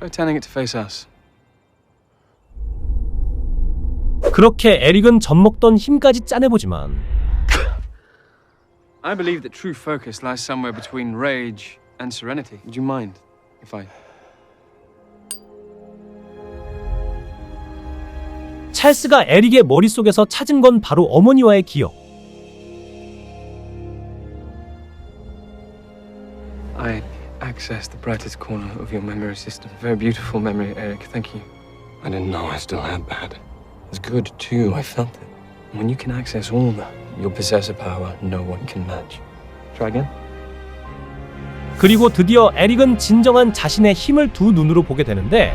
Try turning it to face us. 그렇게 에릭은 젖먹던 힘까지 짜내보지만 I believe that true focus lies somewhere between rage and serenity. Would you mind if I. 찰스가 에릭의 머릿속에서 찾은 건 바로 어머니와의 기억. I accessed the brightest corner of your memory system. Very beautiful memory, Eric. Thank you. I didn't know I still had that. It was good, too. I felt it. When you can access all that, you'll possess a power no one can match. Try again? 그리고 드디어 에릭은 진정한 자신의 힘을 두 눈으로 보게 되는데